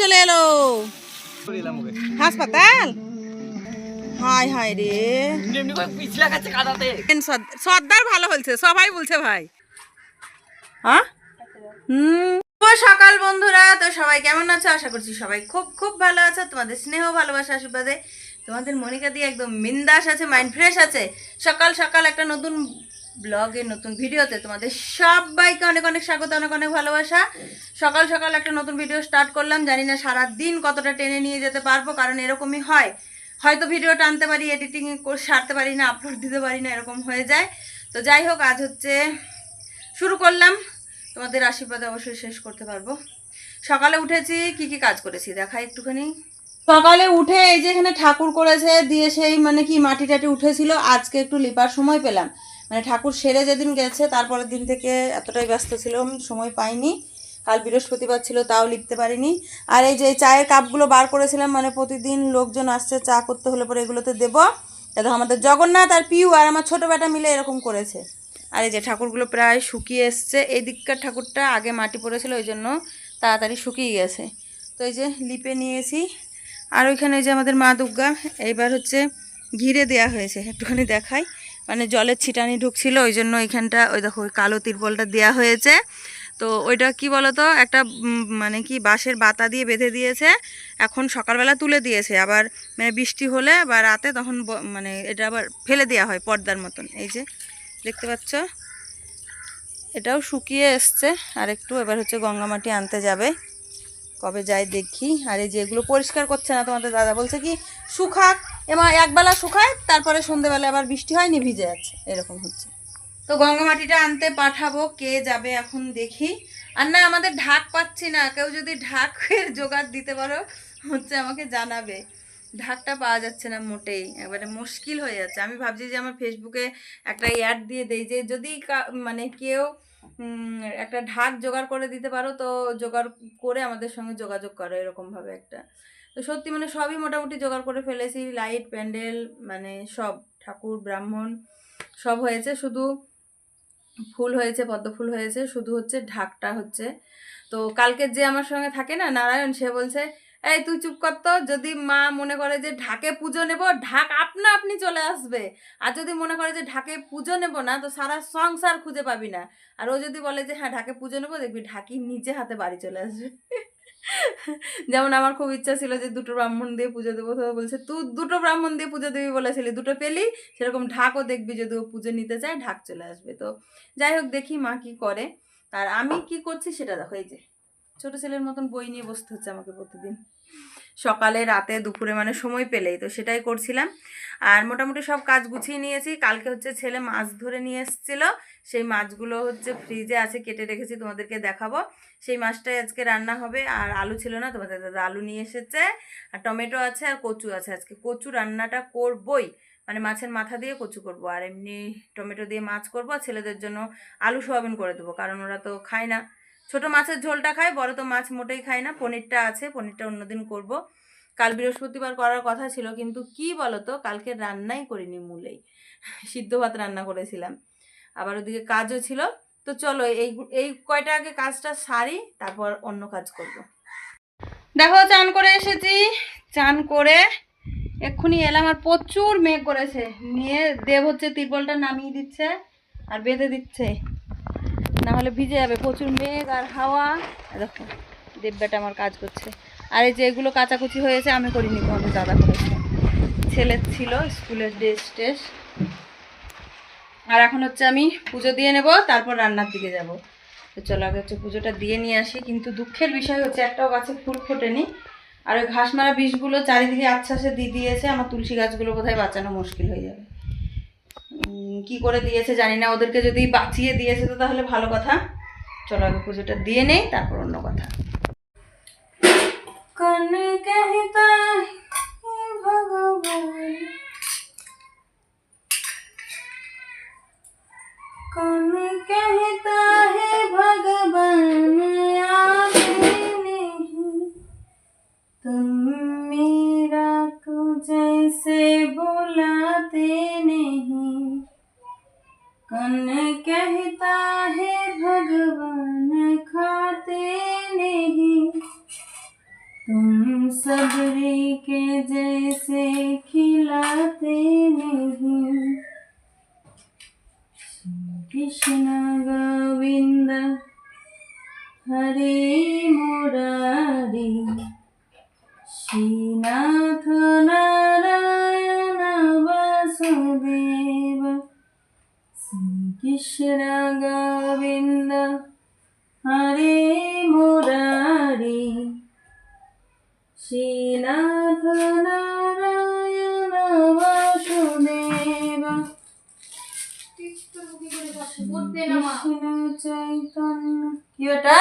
চলে এলো। হাসপাতাল? হাই হাই রে। সর্দার ভালো বলছে, সবাই বলছে ভাই। হ্যাঁ? সকাল বন্ধুরা, তো সবাই কেমন আছো? আশা করছি সবাই খুব খুব ভালো আছো। তোমাদের স্নেহ, ভালোবাসা, আশীর্বাদে তোমাদের মনিকা দিয়ে একদম মিন্দাস আছে মাইন্ড ফ্রেশ আছে। সকাল সকাল একটা নতুন ব্লগে নতুন ভিডিওতে তোমাদের সবাইকে অনেক অনেক স্বাগত, অনেক অনেক ভালোবাসা। সকাল সকাল একটা নতুন ভিডিও স্টার্ট করলাম। জানি না সারা দিন কতটা টেনে নিয়ে যেতে পারব, কারণ এরকমই হয়। হয়তো ভিডিও টানতে পারি এডিটিং সারতে পারি না আপলোড দিতে পারি না, এরকম হয়ে যায়। তো যাই হোক, আজ হচ্ছে শুরু করলাম। তোমাদের আশীর্বাদে অবশ্যই শেষ করতে পারব। সকালে উঠেছি, কি কি কাজ করেছি দেখা একটুখানি। সকালে উঠে এই যে এখানে ঠাকুর করেছে, দিয়ে সেই মানে কি মাটি টাটি উঠেছিল, আজকে একটু লিপার সময় পেলাম। মানে ঠাকুর সেরে যেদিন গেছে, তারপরের দিন থেকে এতটাই ব্যস্ত ছিলাম, সময় পাইনি। কাল বৃহস্পতিবার ছিল, তাও লিখতে পারিনি। আর এই যে চায়ের কাপগুলো বার করেছিলাম মানে প্রতিদিন লোকজন আসছে, চা করতে হলে পরে এগুলোতে দেবো। দেখো, আমাদের জগন্নাথ আর পিউ আর আমার ছোটো বেটা মিলে এরকম করেছে। আর এই যে ঠাকুরগুলো প্রায় শুকিয়ে এসছে এই দিককার ঠাকুরটা আগে মাটি পড়েছিল, ওই জন্য তাড়াতাড়ি শুকিয়ে গেছে। তো এই যে লিপে নিয়েছি। আর ওইখানে যে আমাদের মা দুর্গা, এইবার হচ্ছে ঘিরে দেয়া হয়েছে, একটুখানি দেখাই। মানে জলের ছিটানি ঢুকছিল ওই জন্য ওইখানটা ওই দেখো, ওই কালো তিরপলটা দেওয়া হয়েছে। তো ওইটা কি বলতো, একটা মানে কি, বাঁশের বাতা দিয়ে বেঁধে দিয়েছে, এখন সকালবেলা তুলে দিয়েছে। আবার মানে বৃষ্টি হলে বা রাতে তখন মানে এটা আবার ফেলে দেওয়া হয় পর্দার মতন। এই যে, দেখতে পাচ্ছ? এটাও শুকিয়ে এসছে। আর একটু এবার হচ্ছে গঙ্গা মাটি আনতে যাবে। কবে যাই দেখি। আর এই যে এগুলো পরিষ্কার করছে না তোমাদের দাদা, বলছে কি, শুকাক। এমা একবেলা শুকায়, তারপরে সন্ধেবেলা আবার বৃষ্টি হয়নি ভিজে যাচ্ছে। এরকম হচ্ছে। তো গঙ্গা মাটিটা আনতে পাঠাবো, কে যাবে এখন দেখি। আর না, আমাদের ঢাক পাচ্ছি না, কেউ যদি ঢাকের জোগাড় দিতে পারো, হচ্ছে আমাকে জানাবে। ঢাকটা পাওয়া যাচ্ছে না মোটেই, একবারে মুশকিল হয়ে যাচ্ছে। আমি ভাবছি যে আমার ফেসবুকে একটা অ্যাড দিয়ে দেই, যে যদি মানে কেউ একটা ঢাক জোগাড় করে দিতে পারো, তো জোগাড় করে আমাদের সঙ্গে যোগাযোগ করো, এরকমভাবে একটা। তো সত্যি মানে সবই মোটামুটি জোগাড় করে ফেলেছি লাইট প্যান্ডেল মানে সব, ঠাকুর, ব্রাহ্মণ, সব হয়েছে। শুধু ফুল হয়েছে, পদ্ম ফুল হয়েছে, শুধু হচ্ছে ঢাকটা হচ্ছে। তো কালকে যে আমার সঙ্গে থাকে না নারায়ণ, সে বলছে, এই তুই চুপ করতো যদি মা মনে করে যে ঢাকে পুজো নেব, ঢাক আপনা আপনি চলে আসবে। আর যদি মনে করে যে ঢাকে পুজো নেব না, তো সারা সংসার খুঁজে পাবি না। আর ও যদি বলে যে হ্যাঁ ঢাকে পুজো নেব, দেখবি ঢাকি নিজে হাতে বাড়ি চলে আসবে। যেমন আমার খুব ইচ্ছা ছিল যে দুটো ব্রাহ্মণ দিয়ে পুজো দেবো, তো বলছে তুই দুটো ব্রাহ্মণ দিয়ে পুজো দেবি বলেছিলি, দুটো পেলি? সেরকম ঢাকও দেখবি যদি ও পুজো নিতে চায়, ঢাক চলে আসবে। তো যাই হোক, দেখি মা কি করে। আর আমি কি করছি সেটা দেখো, এই যে ছোট ছেলের মতন বই নিয়ে বসতে হচ্ছে আমাকে প্রতিদিন। সকালে, রাতে, দুপুরে মানে সময় পেলেই। তো সেটাই করছিলাম। আর মোটামুটি সব কাজ গুছিয়ে নিয়েছি। কালকে হচ্ছে ছেলে মাছ ধরে নিয়ে এসেছিল। সেই মাছগুলো হচ্ছে ফ্রিজে আছে, কেটে রেখেছি, তোমাদেরকে দেখাবো। সেই মাছটাই আজকে রান্না হবে। আর আলু ছিল না, তোমাদের দাদা আলু নিয়ে এসেছে। আর টমেটো আছে আর কচু আছে। আজকে কচু রান্নাটা করবই। মানে মাছের মাথা দিয়ে কচু করব। আর এমনি টমেটো দিয়ে মাছ করব। আর ছেলেদের জন্য আলু সোয়াবিন করে দেবো। কারণ ওরা তো খায় না। ছোট মাছের ঝোলটা খায় বড় তো মাছ মোটেই খায় না, পনিরটা আছে, পনিরটা অন্যদিন করব। কাল বৃহস্পতিবার করার কথা ছিল, কিন্তু কি বলতো, কালকে রান্নাই করিনি মূলেই। সিদ্ধ ভাত রান্না করেছিলাম। আবার ওদিকে কাজও ছিল। তো চলো, এই এই কয়টা আগে কাজটা সারি, তারপর অন্য কাজ করব। দেখো, চান করে এসেছি। চান করে এক্ষুনি এলাম আর প্রচুর মেঘ করেছে। নিয়ে দেব হচ্ছে তিরপলটা নামিয়ে দিচ্ছে আর বেঁধে দিচ্ছে। না হলে ভিজে যাবে। প্রচুর মেঘ আর হাওয়া। দেখো দেববেটা আমার কাজ করছে। আর এই যে এগুলো কাচাকুচি হয়েছে, আমি করিনি, তোমাদের দাদা করেছে। ছেলের ছিল স্কুলের ড্রেস ট্রেস আর এখন হচ্ছে আমি পুজো দিয়ে নেব, তারপর রান্নার দিকে যাব। তো চলো, আগে হচ্ছে পুজোটা দিয়ে নিয়ে আসি। কিন্তু দুঃখের বিষয় হচ্ছে, একটাও গাছে ফুল ফোটেনি। আর ওই ঘাস মারা বিষগুলো চারিদিকে আচ্ছাসে দিয়ে দিয়েছে, আমার তুলসী গাছগুলো কোথায় বাঁচানো মুশকিল হয়ে যাবে। কি করে দিয়েছে জানি না, ওদেরকে যদি বাঁচিয়ে দিয়েছে তো তাহলে ভালো কথা। চলো আগে পুজোটা দিয়ে নেই, তারপর অন্য কথা। কন जाते नहीं कृष्ण गोविंद हरे मुरारी श्रीनाथ नारायण वासुदेव कृष्ण गोविंद हरे मुरारी श्रीनाथ नारायण কি ওটা?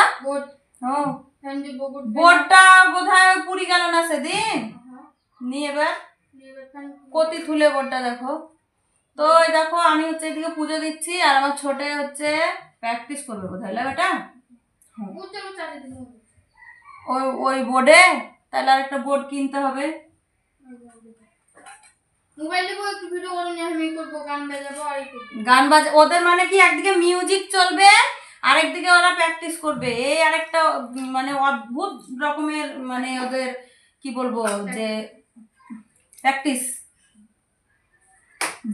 বোর্ডটা বোধহয় পুরি গেল না সেদিন? নিয়ে এবার। কতি তুলে বোর্ডটা দেখো। তো দেখো আমি হচ্ছে এদিকে পুজো দিচ্ছি আর আমার ছোটে হচ্ছে প্র্যাকটিস করবে কোথায় বেটা? ওই ওই বোর্ডে? তাহলে আর একটা বোর্ড কিনতে হবে মোবাইলে একটু ভিডিও করে নিয়ে আমি করব গান বাজ ওদের মানে কি, একদিকে মিউজিক চলবে, আরেকদিকে ওরা প্র্যাকটিস করবে। এই আরেকটা মানে অদ্ভুত রকমের মানে ওদের, কি বলব, যে প্র্যাকটিস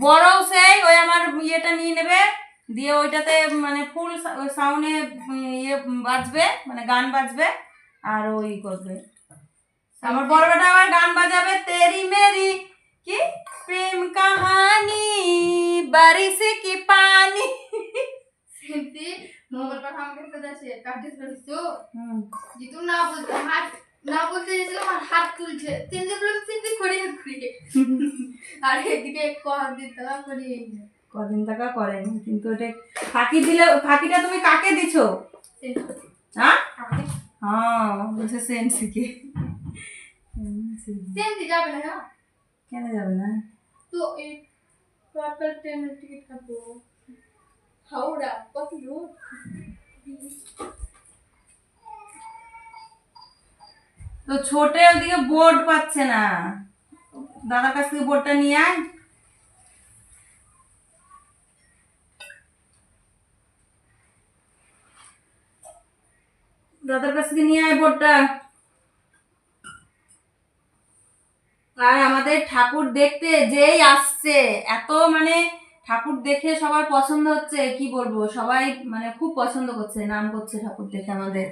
বড়ও সেই, ওই আমার ইয়েটা নিয়ে নেবে, দিয়ে ওইটাতে মানে ফুল সাউন্ডে ইয়ে বাজবে মানে গান বাজবে, আর ওই করবে। আমার বড় বেটা আবার গান বাজাবে, তেরি মেরি কি প্রেম কাহানি বারিশ কি পানি সেমতি মোবাইল কথা আমাকে সাথে আছে প্র্যাকটিস করিস তো হুম। জিতু না বলতে হাত না বলতে গেছিল আমার হাত তুলছে তিনটে বললাম তিনটে করিয়ে করিয়ে আর এদিকে হাত দিতে করিয়ে কদিন টাকা করেনি কিন্তু ওটা ফাঁকি দিলে ফাঁকিটা তুমি কাকে দিছো হ্যাঁ হ্যাঁ সেন্সিকে সেমতি যাবে না কেন যাবে না? তো এই টোটাল ট্রেনের টিকিট কাটবো। হাওড়া কত দূর? তো ছোটে ওদিকে বোর্ড পাচ্ছে না। দাদার কাছ থেকে বোর্ডটা নিয়ে আয়। দাদার কাছ থেকে নিয়ে আয় বোর্ডটা আর আমাদের ঠাকুর দেখতে যেই আসছে, এত মানে ঠাকুর দেখে সবার পছন্দ হচ্ছে, কি বলব? সবাই মানে খুব পছন্দ করছে, নাম করছে ঠাকুর দেখে আমাদের।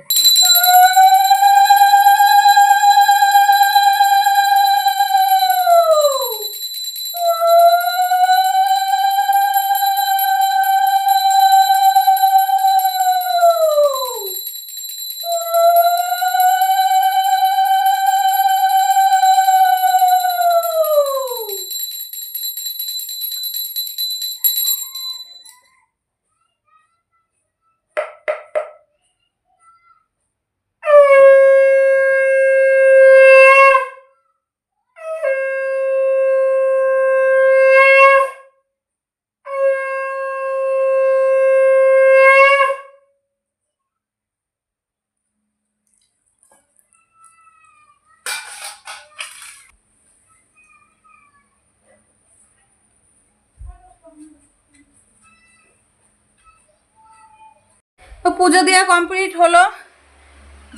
পুজো দেওয়া কমপ্লিট হলো।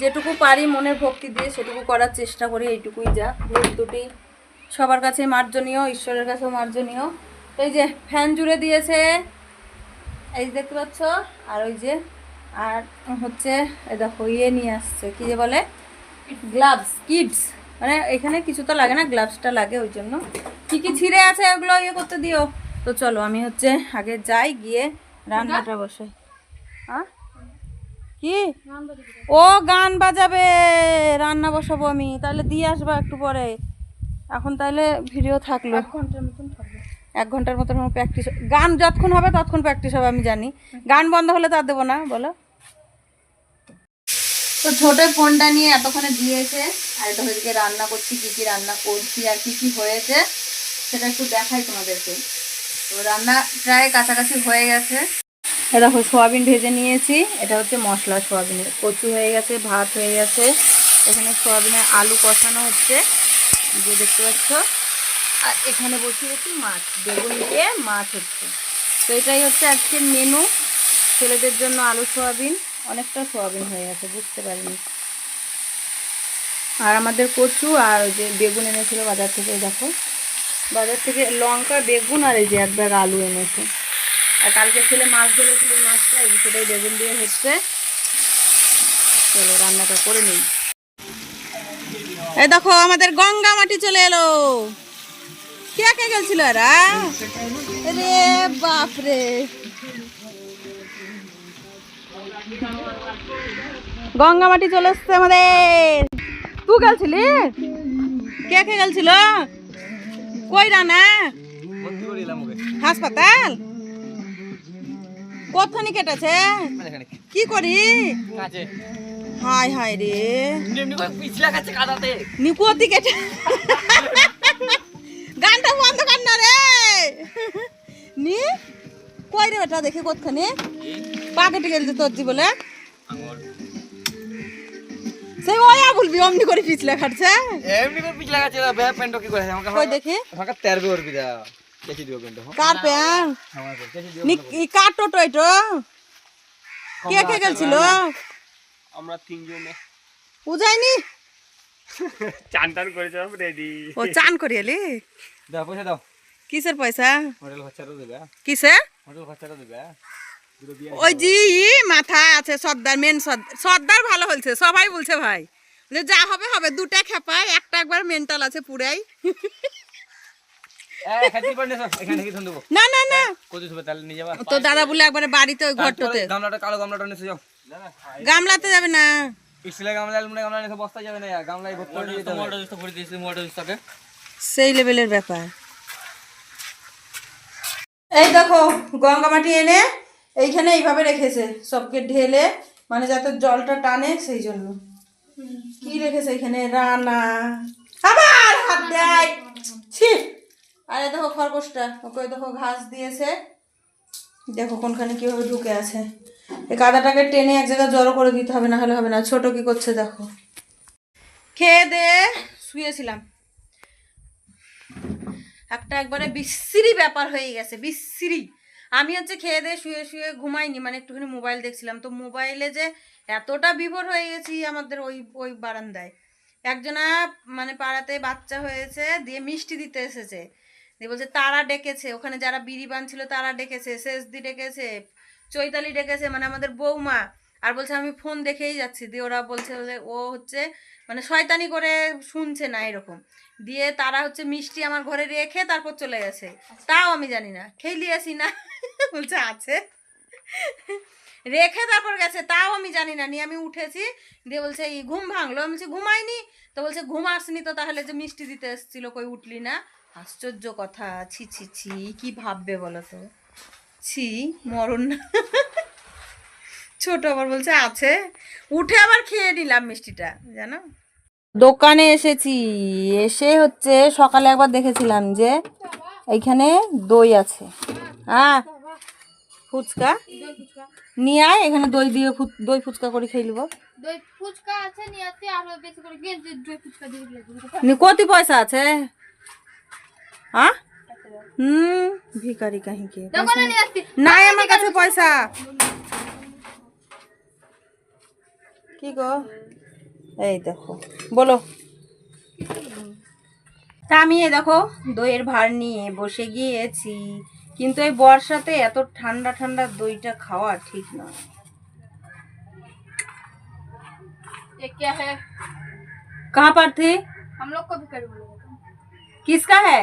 যেটুকু পারি মনের ভক্তি দিয়ে সেটুকু করার চেষ্টা করি, এইটুকুই যা। ভুল দুটি সবার কাছে মার্জনীয়, ঈশ্বরের কাছেও মার্জনীয়। তো এই যে ফ্যান জুড়ে দিয়েছে, এই যে দেখতে পাচ্ছ, আর ওই যে, আর হচ্ছে, এই দেখো ইয়ে নিয়ে আসছে, কি যে বলে? গ্লাভস কিডস মানে এখানে কিছু তো লাগে না গ্লাভসটা লাগে ওই জন্য। কি কি ছিঁড়ে আছে ওগুলো ইয়ে করতে দিও। তো চলো, আমি হচ্ছে আগে যাই, গিয়ে রান্নাটা বসাই। হ্যাঁ কি? ও গান বাজাবে রান্না বসাবো আমি তাহলে দিয়ে আসব একটু পরে। এখন তাহলে ভিডিও থাকল। এক ঘণ্টার মতন প্র্যাকটিস গান যতক্ষণ হবে ততক্ষণ প্র্যাকটিস হবে আমি জানি। গান বন্ধ হলে তার দেবো না বলো। তো ছোট ফোনটা নিয়ে এতক্ষণে দিয়েছে আর এটা হচ্ছে রান্না করছি কি কি রান্না করছি আর কি কি হয়েছে সেটা একটু দেখাই তোমাদেরকে। তো রান্না প্রায় কাছাকাছি হয়ে গেছে। দেখো, সোয়াবিন ভেজে নিয়েছি। এটা হচ্ছে মশলা সোয়াবিনের। কচু হয়ে গেছে, ভাত হয়ে গেছে। এখানে সোয়াবিনের আলু কষানো হচ্ছে। যে দেখতে পাচ্ছ। আর এখানে বসিয়েছি মাছ। বেগুন দিয়ে মাছ হচ্ছে। তো এটাই হচ্ছে আজকের মেনু ছেলেদের জন্য আলু সোয়াবিন। অনেকটা সোয়াবিন হয়ে গেছে, বুঝতে পারিনি। আর আমাদের কচু আর যে বেগুন এনেছিল বাজার থেকে দেখো। বাজার থেকে লঙ্কা, বেগুন আর এই যে এক ব্যাগ আলু এনেছে। আর কালকে ছেলে মাছ ধরেছিল মাছটা সেটাই বেগুন দিয়ে হচ্ছে। চলো রান্নাটা করে নিই। এই দেখো আমাদের গঙ্গা মাটি চলে এলো। কে কে গেছিল এরা? রে বাপরে। গঙ্গা মাটি চলে এসছে আমাদের। তুই গেছিলি কে কে গেছিল কই রানা? হাসপাতাল? কোথানি কেটেছে? কি করি? হাই হাই রে। নিকুতি কেটে গানটা বন্ধ কর না রে। নি? কই রে বেটা দেখে কোথানি পা কেটে গেলছে তোর জি বলে সেই ওয়া বলবি অমনি করে পিছলে খাটছে। এমনি করে পিছলা গাছে বে পেন্টো কি করে? আমাকে কই দেখি। আমাকে তেরবে করবি দা কেচি দিও পেন্টো কার প্যান? আমার কেচি দিও নি ই কার টোটো এটো কে কে গেছিল আমরা তিনজনে উজাইনি? চান টান করেছিলাম রেডি ও চান করি এলি? দাও পয়সা দাও। কিসের পয়সা? হোটেল খরচাটা দেবে কিসের হোটেল খরচাটা দেবে ওই জি ই মাথা আছে সর্দার মেন সর্দার ভালো হয়েছে সবাই বলছে ভাই। যা হবে হবে দুটা খেপায় একটা একবার মেন্টাল আছে পুরাই এই খাতি পান্ডে সব এখানে কি দেবো না না না। কত দিবে তাহলে নিয়ে যাবা। তো দাদা বলে একবারে বাড়িতে ওই ঘরটাতে। গামলাটা কালো গামলাটা নিয়ে যাও। গামলাতে যাবে না। পিছলে গামলা আলমুনে গামলা নিয়ে বস্তা যাবে না গামলায় ভর্তি করে দিতে মোটর দিতে ভরে দিয়েছি মোটর দিতে সেই লেভেলের ব্যাপার। এই দেখো গঙ্গা মাটি এনে এইখানে এইভাবে রেখেছে সবকে ঢেলে মানে যাতে জলটা টানে সেই জন্য। কি রেখেছে এখানে? রানা। আবার হাত দেয়। ছি! আরে দেখো খরগোশটা, ওকে দেখো ঘাস দিয়েছে। দেখো কোনখানে কীভাবে ঢুকে আছে। এই কাদাটাকে টেনে এক জায়গায় জড়ো করে দিতে হবে না হলে হবে না। ছোট কি করছে দেখো। খেয়ে দে, শুয়েছিলাম। একটা একবারে বিশ্রী ব্যাপার হয়ে গেছে, বিশ্রী। আমি হচ্ছে খেয়ে দিয়ে শুয়ে শুয়ে ঘুমাইনি মানে একটুখানি মোবাইল দেখছিলাম। তো মোবাইলে যে এতটা বিভোর হয়ে গেছি আমাদের ওই ওই বারান্দায়। একজনা মানে পাড়াতে বাচ্চা হয়েছে, দিয়ে মিষ্টি দিতে এসেছে। দিয়ে বলছে, তারা ডেকেছে, ওখানে যারা বিড়ি বানছিল তারা ডেকেছে, শেষদি ডেকেছে, চৈতালি ডেকেছে মানে আমাদের বৌমা। আর বলছে, আমি ফোন দেখেই যাচ্ছি। দিয়ে ওরা বলছে ও হচ্ছে মানে শয়তানি করে শুনছে না এরকম। দিয়ে তারা হচ্ছে মিষ্টি আমার ঘরে রেখে তারপর চলে গেছে। তাও আমি জানি না, খেলি আসি না। বলছে, আছে। রেখে তারপর গেছে, তাও আমি জানি না। নিয়ে আমি উঠেছি, দিয়ে বলছে, এই ঘুম ভাঙলো। আমি বলছি, ঘুমাইনি? তো বলছে, ঘুম আসনি তো তাহলে যে মিষ্টি দিতে এসেছিল, কই উঠলি না? আশ্চর্য কথা। ছি ছি ছি কি ভাববে বলো তো ছি মরণ না। ছোট আবার বলছে আছে। উঠে আবার খেয়ে নিলাম মিষ্টিটা জানো? দোকানে এসেছি এসে হচ্ছে সকালে একবার দেখেছিলাম যে এইখানে দই আছে। হ্যাঁ ফুচকা? নিয়ে আয় এখানে দই দিয়ে দই ফুচকা করে খেয়ে নিবো। কত পয়সা আছে? হ্যাঁ হুম ভিখারি কাহি কে দোকানে নিয়ে আসছি নাই আমার কাছে পয়সা কি গো এই দেখো বলো তা আমি এই দেখো দইয়ের ভার নিয়ে বসে গিয়েছি কিন্তু এই বর্ষাতে এত ঠান্ডা ঠান্ডা দইটা খাওয়া ঠিক নয় ये क्या है कहाँ पर थे हम लोग को भी कर बोलेगा किसका है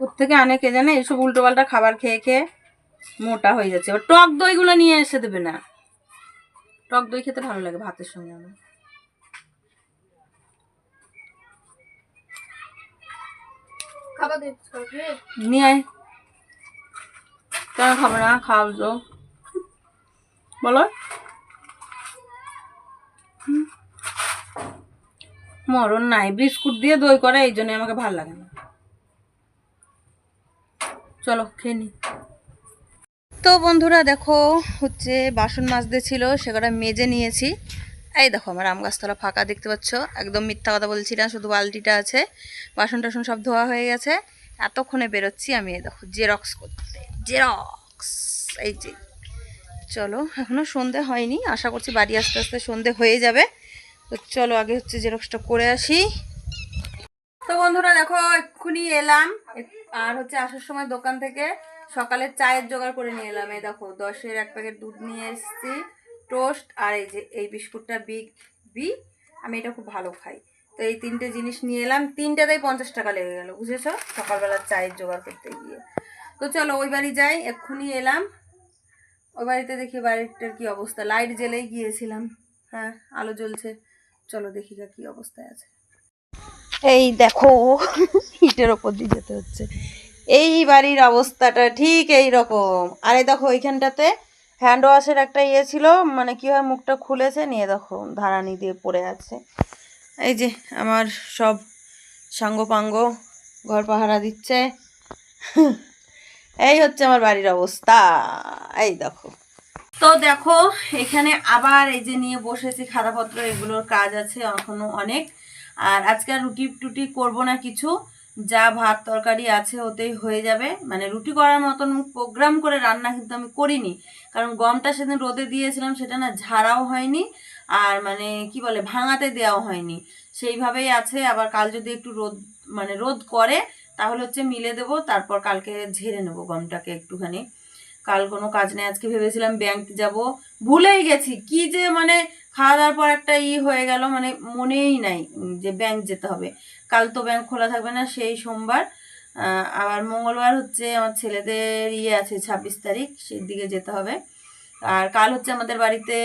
কোথেকে আনে কে জানে? এইসব উল্টো পাল্টা খাবার খেয়ে খেয়ে মোটা হয়ে যাচ্ছে। এবার টক দইগুলো নিয়ে এসে দেবে না। টক দই খেতে ভালো লাগে ভাতের সঙ্গে আমার। নিয়ে আয়। কেন খাবে না? খাও তো। বলো। মরণ নাই। বিস্কুট দিয়ে দই করে এই জন্য আমাকে ভালো লাগে না। চলো, খেয়ে নি। তো বন্ধুরা, দেখো হচ্ছে বাসন মাজতে ছিল, সেগুলো মেজে নিয়েছি। এই দেখো, আমার আম গাছতলা ফাঁকা দেখতে পাচ্ছ। একদম মিথ্যা কথা বলছি না, শুধু বালতিটা আছে। বাসন টাসন সব ধোয়া হয়ে গেছে। এতক্ষণে বেরোচ্ছি আমি, এই দেখো জেরক্স করতে। জেরক্স এই যে, চলো এখনও সন্ধে হয়নি। আশা করছি বাড়ি আস্তে আস্তে সন্ধে হয়ে যাবে। তো চলো, আগে হচ্ছে জেরক্সটা করে আসি। তো বন্ধুরা, দেখো, এক্ষুনি এলাম। আর হচ্ছে আসার সময় দোকান থেকে সকালে চায়ের জোগাড় করে নিয়ে এলাম। এই দেখো, দশের এক প্যাকেট দুধ নিয়ে এসেছি, টোস্ট আর এই যে এই বিস্কুটটা বিগ বি, আমি এটা খুব ভালো খাই। তো এই তিনটে জিনিস নিয়ে এলাম, তিনটাতেই পঞ্চাশ টাকা লেগে গেল, বুঝেছ? সকালবেলা চায়ের জোগাড় করতে গিয়ে। তো চলো, ওই বাড়ি যাই, এক্ষুনি এলাম। ওই বাড়িতে দেখি বাড়িটার কি অবস্থা। লাইট জ্বেলেই গিয়েছিলাম। হ্যাঁ আলো জ্বলছে। চলো দেখি কি অবস্থায় আছে। এই দেখো, ইটের ওপর দিয়ে যেতে হচ্ছে। এই বাড়ির অবস্থাটা ঠিক এই রকম আর এই দেখো ওইখানটাতে হ্যান্ড ওয়াশের একটা ইয়ে ছিল মানে কি হয়, মুখটা খুলেছে, নিয়ে দেখো, ধারানি দিয়ে পড়ে আছে। এই যে আমার সব সাঙ্গ পাঙ্গ ঘর পাহারা দিচ্ছে। এই হচ্ছে আমার বাড়ির অবস্থা। এই দেখো। তো দেখো, এখানে আবার এই যে নিয়ে বসেছি, খাতাপত্র, এগুলোর কাজ আছে এখনও অনেক। আর আজকে আর রুটি টুটি করব না কিছু। যা ভাত তরকারি আছে ওতেই হয়ে যাবে। মানে রুটি করার মতন প্রোগ্রাম করে রান্না কিন্তু আমি করিনি। কারণ গমটা সেদিন রোদে দিয়েছিলাম, সেটা না ঝাড়াও হয়নি। আর মানে কি বলে, ভাঙাতে দেওয়াও হয়নি। সেইভাবেই আছে। আবার কাল যদি একটু রোদ মানে রোদ করে, তাহলে হচ্ছে মিলে দেবো। তারপর কালকে ঝেড়ে নেব গমটাকে একটুখানি। কাল কোনো কাজ নেই, আজকে ভেবেছিলাম ব্যাংক যাব। ভুলেই গেছি, কি যে মানে খাওয়া দাওয়ার পর একটা ই হয়ে গেল মানে মনেই নাই যে ব্যাংক যেতে হবে। কাল তো ব্যাংক খোলা থাকবে না, সেই সোমবার। আবার মঙ্গলবার হচ্ছে আমার ছেলেদের ইয়ে আছে, ছাব্বিশ তারিখ, সেই দিকে যেতে হবে। আর কাল হচ্ছে আমাদের বাড়িতে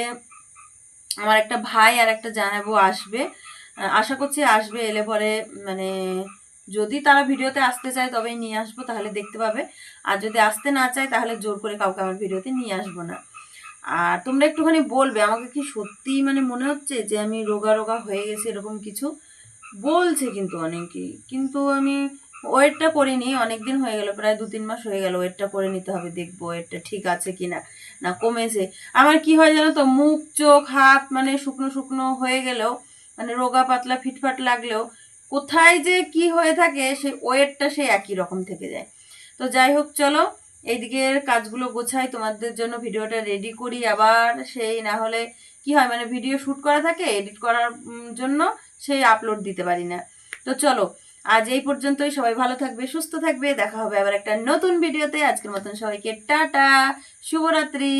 আমার একটা ভাই আর একটা জানাব আসবে। আশা করছি আসবে, এলে পরে মানে যদি তারা ভিডিওতে আসতে চায় তবেই নিয়ে আসব, তাহলে দেখতে পাবে। আর যদি আসতে না চায়, তাহলে জোর করে কাউকে আমার ভিডিওতে নিয়ে আসব না। আর তোমরা একটুখানি বলবে, আমাকে কি সত্যি মানে মনে হচ্ছে যে আমি রোগা রোগা হয়ে গেছি, এরকম কিছু? বলছে কিন্তু অনেকেই কিন্তু আমি ওয়েটটা করিনি অনেক দিন হয়ে গেল, প্রায় দু তিন মাস হয়ে গেল ওয়েটটা করে নিতে হবে, দেখব ওয়েটটা ঠিক আছে কিনা না কমেছে। আমার কি হয় জানো তো, মুখ, চোখ, হাত মানে শুকনো শুকনো হয়ে গেলেও মানে রোগা পাতলা ফিটফাট লাগলেও কোথায় যে কি হয়ে থাকে, সেই ওয়েটটা সেই একই রকম থেকে যায়। তো যাই হোক, চলো এইদিকের কাজগুলো গোছাই, তোমাদের জন্য ভিডিওটা রেডি করি। আবার সেই না হলে কি হয় মানে ভিডিও শ্যুট করা থাকে এডিট করার জন্য সেই আপলোড দিতে পারি না। তো চলো, আজ এই পর্যন্তই। সবাই ভালো থাকবে, সুস্থ থাকবে। দেখা হবে আবার একটা নতুন ভিডিওতে আজকের মতন সবাইকে টাটা, শুভরাত্রি।